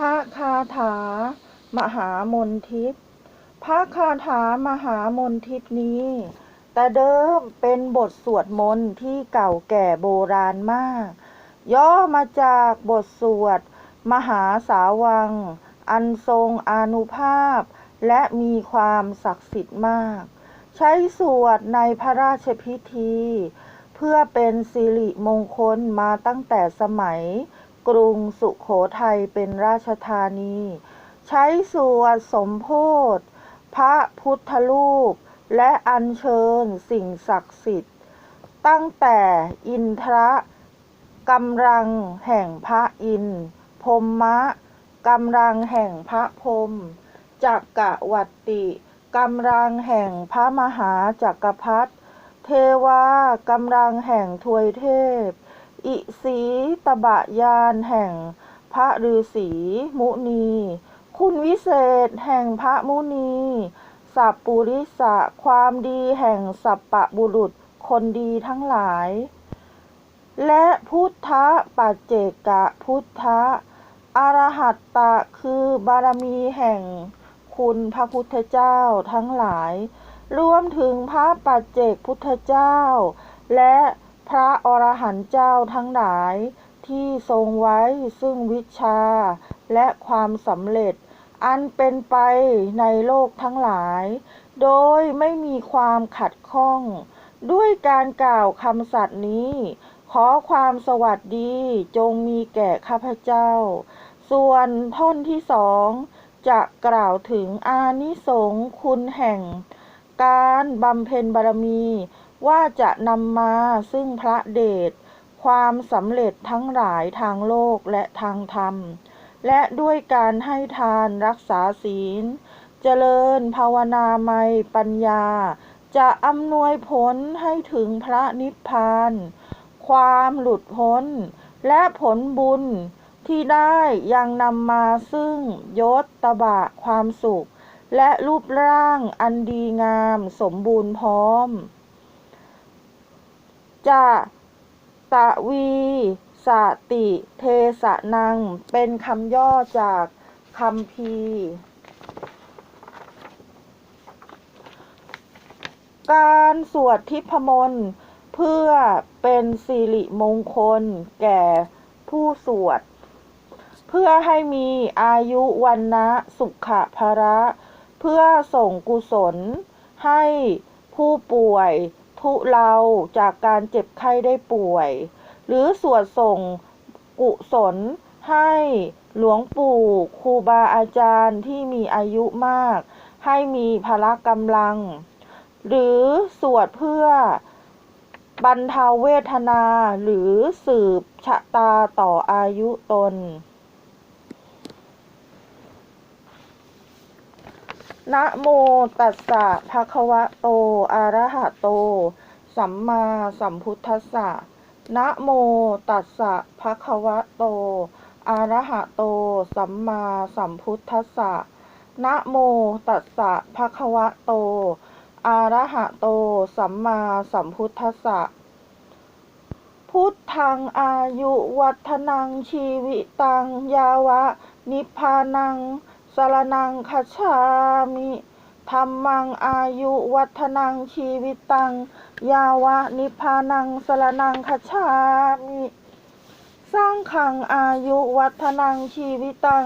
พระคาถา มหามนทิพย์พระคาถามหามนทิพย์นี้ แต่เดิมเป็นบทสวดมนต์ที่เก่าแก่โบราณมาก ย่อมาจากบทสวด มหาสาวัง อันทรงอนุภาพ และมีความศักดิ์สิทธิ์มาก ใช้สวดในพระราชพิธี เพื่อเป็นสิริมงคลมาตั้งแต่สมัย กรุงสุโขทัยเป็นราชธานี ใช้สวดสมโพธพระพุทธรูป และอัญเชิญสิ่งศักดิ์สิทธิ์ ตั้งแต่อินทรกำลังแห่งพระอินทร์พรหมะกำลังแห่งพระพรมจักกะวัตติกำลังแห่งพระมหาจักรพรรดิเทวากำลังแห่งทวยเทพ อิสีตบะยานแห่งพระฤาษีมุนี คุณวิเศษแห่งพระมุนี สัพปุริสะความดีแห่งสัปปะบุรุษคนดีทั้งหลาย และพุทธะปัจเจกะพุทธะอรหัตตะคือบารมีแห่งคุณพระพุทธเจ้าทั้งหลาย รวมถึงพระปัจเจกพุทธเจ้า และ พระอรหันต์เจ้าทั้งหลายที่ทรงไว้ซึ่งวิชาและความสำเร็จ อันเป็นไปในโลกทั้งหลาย โดยไม่มีความขัดข้อง ด้วยการกล่าวคำสัตย์นี้ ขอความสวัสดีจงมีแก่ข้าพเจ้า ส่วนท่อนที่สองจะกล่าวถึงอานิสงส์คุณแห่ง การบำเพ็ญบารมี ว่าจะนำมาซึ่งพระเดชความสำเร็จทั้งหลายทางโลกและทางธรรม และด้วยการให้ทานรักษาศีล เจริญภาวนาไมยปัญญา จะอำนวยผลให้ถึงพระนิพพาน ความหลุดพ้น และผลบุญที่ได้ยังนำมาซึ่งยศตบะความสุข และรูปร่างอันดีงามสมบูรณ์พร้อม จะตะวีสติเทสะนัง เป็นคำย่อจากคำพีการสวดทิพมนต์เพื่อเป็นสิริมงคลแก่ผู้สวด เพื่อให้มีอายุวันนะสุขภาระ เพื่อส่งกุศลให้ผู้ป่วย ทุเลาจากการเจ็บไข้ได้ป่วย หรือสวดส่งกุศลให้หลวงปู่ครูบาอาจารย์ที่มีอายุมาก ให้มีพละกำลัง หรือสวดเพื่อบรรเทาเวทนาหรือสืบชะตาต่ออายุตน นะโมตัสสะภะคะวะโต อะระหะโต สัมมาสัมพุทธัสสะนะโมตัสสะภะคะวะโต อะระหะโต สัมมาสัมพุทธัสสะนะโมตัสสะภะคะวะโต อะระหะโต สัมมาสัมพุทธัสสะ พุทธังอายุวัฒนังชีวิตังยาวะ นิพพานัง สรนังคัจฉามิธรรมังอายุวัฒนังชีวิตัง ยาวะนิพพานังสรนังคัจฉามิสร้างขังอายุวัฒนังชีวิตัง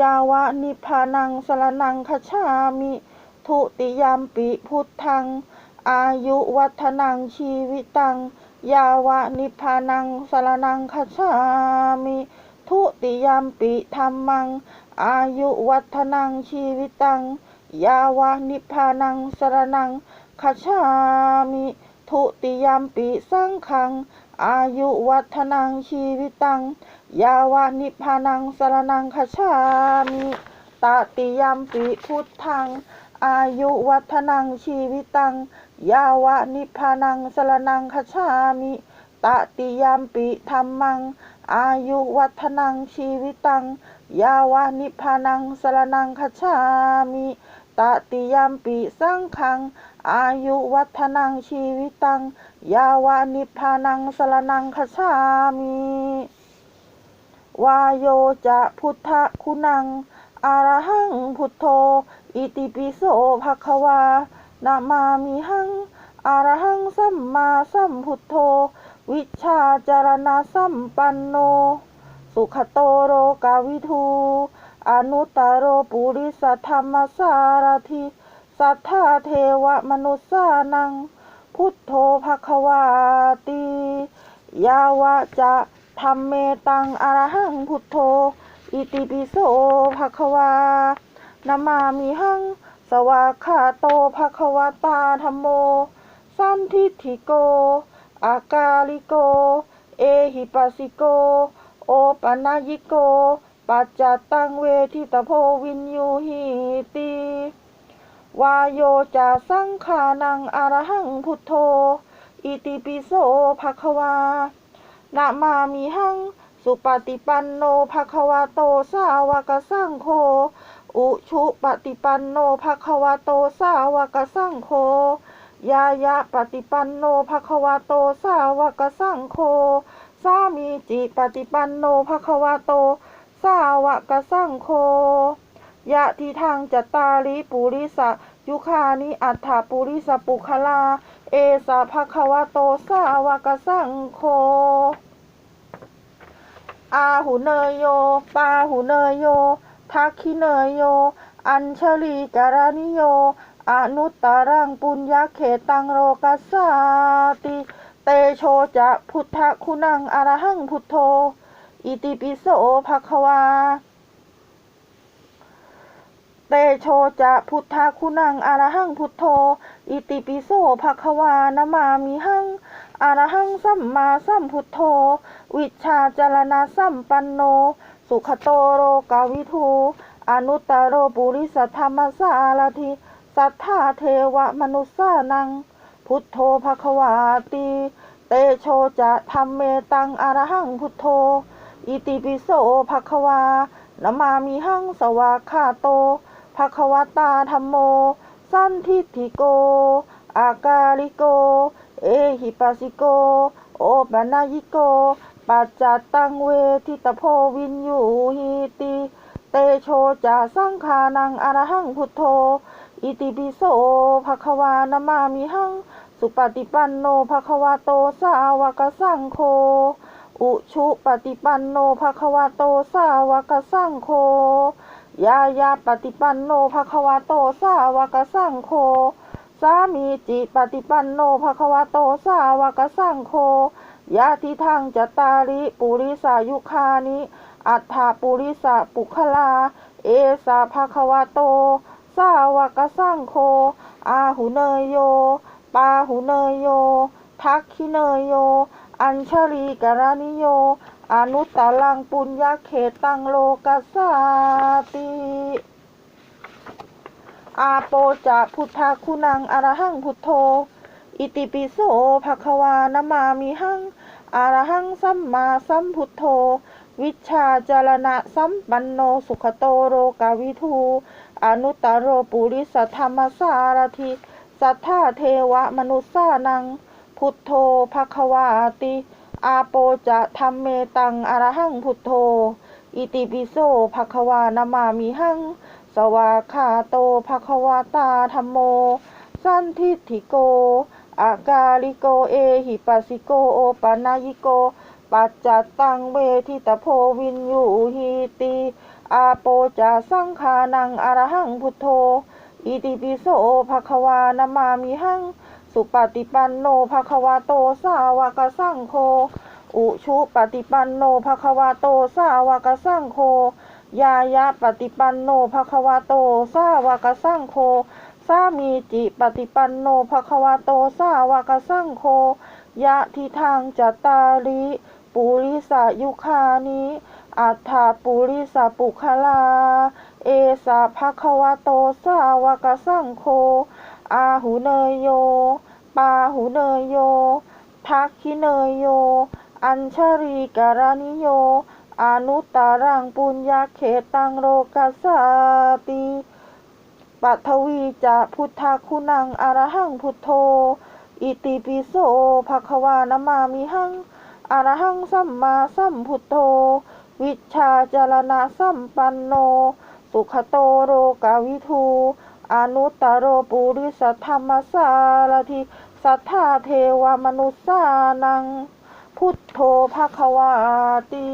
ยาวะนิพพานังสรนังคัจฉามิทุติยามปิพุทธัง อายุวัฒนังชีวิตัง ยาวะนิพพานังสรนังคัจฉามิทุติยามปิธรรมัง อายุวัฒนังชีวิตัง ยาวะนิพพานังสรนังคัจฉามิทุติยามปิสังฆัง อายุวัฒนังชีวิตัง ยาวะนิพพานังสรนังคัจฉามิตติยามปิพุทธัง อายุวัฒนังชีวิตัง ยาวะนิพพานังสรนังคัจฉามิตติยามปิธรรมัง อายุวัฒนังชีวิตัง ยาวะนิพานังสรนังคัจฉามิตติยามปิสังฆัง อายุวัฒนังชีวิตัง ยาวะนิพานังสรนังคัจฉามิ วายโยจะพุทธคุณัง อารหังพุทโธ อิติปิโสภควา นามามิหัง อารหังสัมมาสัมพุทโธ วิชาจารณะสัมปันโน สุขโตโรกาวิทู อนุตตโรปุริสธรรมสารทิสัทธาเทวมนุสานัง พุทโธภควาติ ยาวะจะธรรมเมตังอรหังพุทโธ อิติปิโสภควานามามิหัง สวากขาโตภควตาธรรมโม สันทิฏฐิโก อากาลิโก เอหิปัสสิโก โอปนายิโก ปัจจตังเวทิตโพวินยูหิติวายโยจาสังขานังอรหังพุทโธ อิติปิโสภะควานามามิหัง สุปฏิปันโนภะควาโตสาวกสังโฆ อุชุปฏิปันโนภะควาโตสาวกสังโฆ ยายะปฏิปันโนภะควาโตสาวกสังโฆามีจิปฏิปันโนภควาโต สาวกสังโฆยะทิทางจตาริปุริสะยุคานิอัฏฐปุริสปุคลา เอสะภควาโต สาวกสังโฆอาหุเนยโย ปาหุเนยโย ทักขิเนยโย อัญชลีการานิโย อนุตตรังปุญญาเขตังโรกัสสาติ เตโชจะพุทธคุณังอรหังพุทโธ อิติปิโสภควา เตโชจะพุทธคุณังอรหังพุทโธ อิติปิโสภควานามามิหังอรหังสัมมาสัมพุทโธ วิชาจารณะสัมปันโน สุขโตโรกาวิทูอนุตตโรปุริสธรรมสารทิสัทธาเทวมนุสสานัง พุทโธภควาติเตโชจะธรรมเมตังอรหังพุทโธ อิติปิโสภควานมามิหังสวากาโตภควตาธรรมโม สันทิฏฐิโก อากาลิโก เอหิปัสสิโก โอปนายิโก ปัจจตังเวทิตโพวินยูหิติเตโชจะสังขานังอรหังพุทโธ อิติปิโสภควานมามิหัง สุปฏิปันโนภควาโตสาวกสังโฆ อุชุปฏิปันโนภควาโตสาวกสังโฆ ยายาปฏิปันโนภควาโตสาวกสังโฆ สามีจิปฏิปันโนภควาโตสาวกสังโฆยะทิทางจตาริปุริสายุคานิ อัฏฐาปุริสะปุคลา เอสาภควาโต สาวกสังโฆ อาหุเนยโย ปาหุเนยโย ทักขิเนยโย อัญชลีกรานิโย อนุตตรังปุญญาเขตังโลกัสสาติอาโปจะพุทธคุณังอรหังพุทโธ อิติปิโสภควานามามิหังอรหังสัมมาสัมพุทโธ วิชาจารณะสัมปันโนสุขโตโรกาวิทู อนุตตโรปุริสธรรมสารทิ สัทธาเทวมนุสสานัง พุทโธภควาติ อาโปจะธรรมเมตังอรหังพุทโธ อิติปิโสภควานามามิหัง สวากาโตภควาตาธรรมโม สันทิฏฐิโก อากาลิโกเอหิปัสสิโกโอปนายิโก ปัจจตังเวทิตโพวินยูหิติอาโปจะสังขานังอรหังพุทโธ อิติปิโสภควานามามิหัง สุปฏิปันโนภควาโตสาวกสังโฆ อุชุปฏิปันโนภควาโตสาวกสังโฆ ยายะปฏิปันโนภควาโตสาวกสังโฆ สามีจิปฏิปันโนภควาโตสาวกสังโฆ ยะทิทางจตาริปุริสายุคานิอัฏฐาปุริสปุคลา เอสาภควาโตสาวกสังโฆอาหุเนยโย ปาหุเนยโย ทักขิเนยโย อัญชรีกรานิโย อนุตตรังปุญญาเขตังโรกัสสติปัทวีจะพุทธคุณังอรหังพุทโธ อิติปิโสภควานามามิหังอรหังสัมมาสัมพุทโธ วิชชาจารณะสัมปันโน สุขโตโรกาวิทูอนุตตโรปุริสธรรมสารทิสัทธาเทวมนุษสานัง พุทโธภควาติ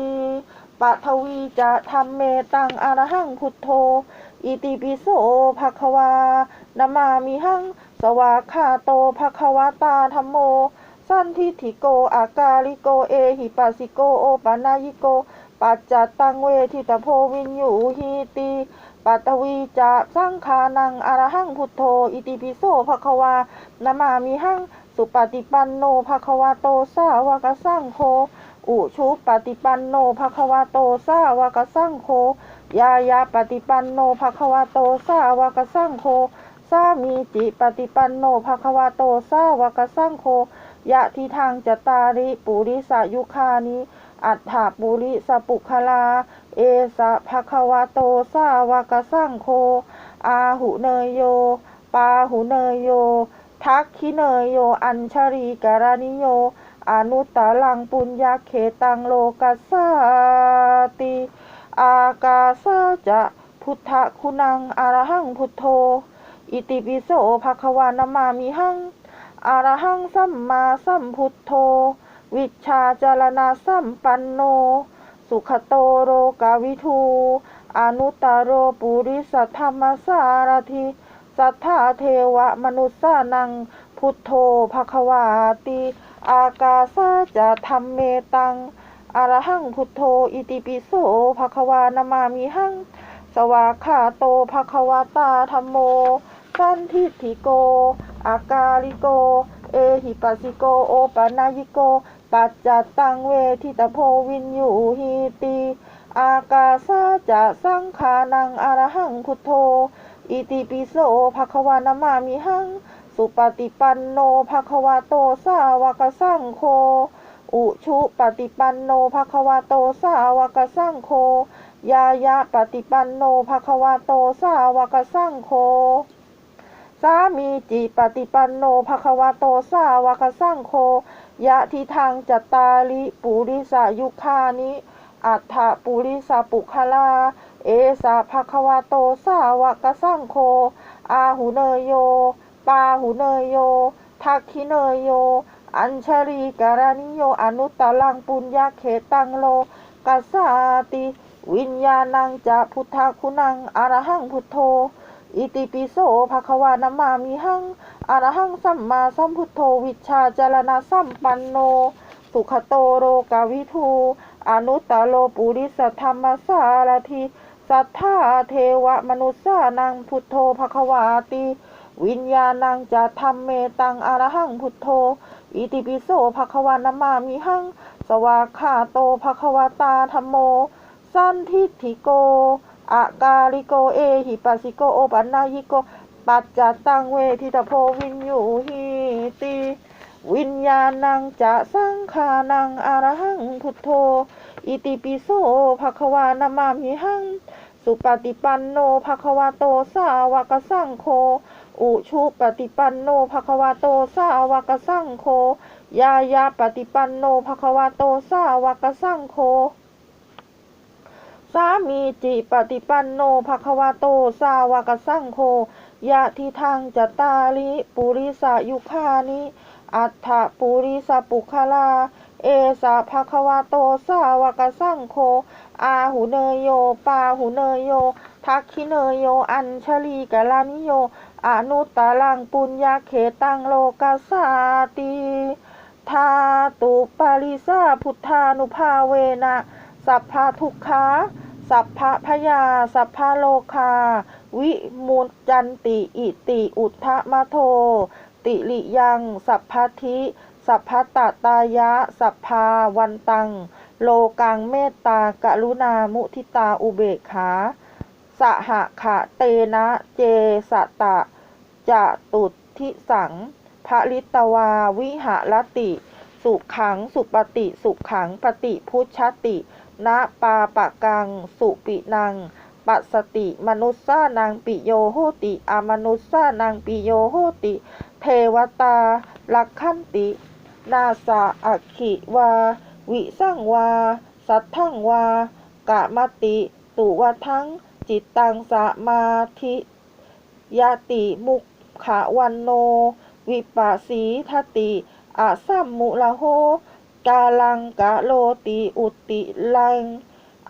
ปะทวีจะธรรมเมตังอรหังพุทโธ อิติปิโสภควานามามิหัง สวากขาโตภควตาธรรมโม สันทิฐิโก อากาลิโก เอหิปัสสิโก โอปานายิโก ปัจจัตตังเวทิตโพวินยูหิติปัตวีจะสังขานังอรหังพุทโธ อิติปิโสภควานามามิหัง สุปฏิปันโนภควาโตสาวกสังโฆอุชุปฏิปันโนภควาโตสาวกสังโฆยายาปฏิปันโนภควาโตสาวกสังโฆสามีจิปฏิปันโนภควาโตสาวกสังโฆยะทิทางจตาริปุริสายุคานิ อัฏฐปุริสปุคลา เอสะภควาโตสาวกสังโฆอาหุเนยโย ปาหุเนยโย ทักขิเนยโย อัญชรีการนิโย อนุตตลังปุญญาเขตังโลกัสสาติ อากาสาจะพุทธคุณังอารหังพุทโธ อิติปิโสภควานามามิหังอารหังสัมมาสัมพุทโธ วิชาจารณะสัมปันโน สุขโตโรกาวิทู อนุตตรโรปุริสธรรมสารทิสัทธาเทวมนุษสานัง พุทโธภควาติ อากาสาจะธรรมเมตังอรหังพุทโธ อิติปิโสภควานามามิหัง สวาขาโตภควตาธรรมโม สันทิฏฐิโก อากาลิโก เอหิปัสสิโก โอปานายิโก ปัจจัตตังเวทิตโพวินยูหิติอากาสาจะสังขานังอรหังพุทโธ อิติปิโสภควานามามิหัง สุปฏิปันโนภควาโตสาวกสังโฆ อุชุปฏิปันโนภควาโตสาวกสังโฆ ยายะปฏิปันโนภควาโตสาวกสังโฆ สามีจิปฏิปันโนภควาโตสาวกสังโฆ ยะทิทางจัตตาลิปุริสายุคานิอัฏฐปุริสาปุคลา เอสาภควาโตสาวกสังโฆอาหุเนยโย ปาหุเนยโย ทักขิเนยโย อัญชรีการนิโย อนุตตลังปุญญาเขตังโลกัสสาติ วิญญาณังจะพุทธคุณังอรหังพุทโธ อิติปิโสภควานามามิหัง อรหังสัมมาสัมพุทโธวิชาจารณะสัมปันโน สุขโตโรกาวิทูอนุตตโลปุริสธรรมสารทิสัทธาเทวมนุษานังพุทโธภควาติวิญญาณังจะธรรมเมตังอรหังพุทโธ อิติปิโสภควานามามิหัง สวากขาโตภควตาธรรมโม สันทิฏฐิโกอากาลิโกเอหิปัสสิโกโอปันนายิโก ปัจจัตตังเวทิตโพวินยูหิติวิญญาณังจะสังขานังอรหังพุทโธ อิติปิโสภควานามามิหัง สุปฏิปันโนภควาโตสาวกสังโฆอุชุปฏิปันโนภควาโตสาวกสังโฆยายาปฏิปันโนภควาโตสาวกสังโฆสามีจิปฏิปันโนภควาโตสาวกสังโฆ ยะทิทางจตาลิปุริสายุคานิ อัฏฐปุริสปุคลา เอสาภควาโตสาวกสังโฆอาหุเนยโย ปาหุเนยโย ทักขิเนยโย อัญชลีกลานิโย อนุตตลังปุญญาเขตังโลกัสสาติทาตุปาริสาพุทธานุภาเวนะ สัพพะทุกขา สัพพะพยา สัพพะโลคา วิมุตจันติอิติอุทธมะโท ติลิยัง สัพพะทิสัพพตตายะ สัพพาวันตัง โลกังเมตตากรุณามุทิตาอุเบกขาสหะขะเตนะเจสตะจะตุทิสังภลิตวาวิหรติ สุขังสุปฏิ สุขังปฏิพุชติ นะปาปะกัง สุปินัง ปัสติ มนุสสานังปิโยโหติอมนุสสานังปิโยโหติ เทวตาลักขันติ นาสาอักขิวา วิสังวา สัทธังวา กะมติ ตุวะทังจิตตังสมาธิยติมุขวันโน วิปัสสีทติอาสัมมุละโหกาลังกะโลติอุติลัง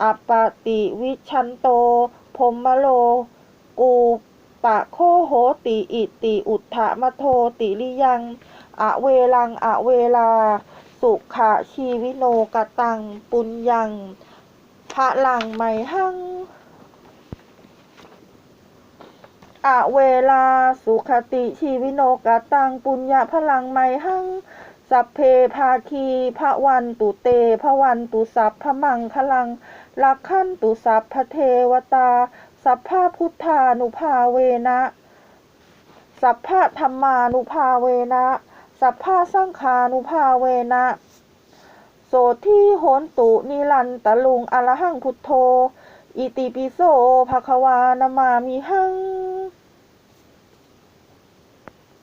อปปติวิชันโตพรหมโล กูปะโคโหติอิติอุทธะมโทติลิยังอะเวลังอะเวลา สุขะชีวิโนกตัง ปุญญังพระลังไมหังอะเวลาสุขติชีวิโนกตัง ปุญญาพลังไมหัง สัพเพภาคีพระวันตุเตพระวันตุสัพพมังคลัง ลักขันตุสัพพเทวตา สัพพพุทธานุภาเวนะ สัพพธรรมานุภาเวนะ สัพพะสังคานุภาเวนะโสทีโหนตุนิลันตะลุงอรหังพุทโธ อิติปิโสภควานามามิหัง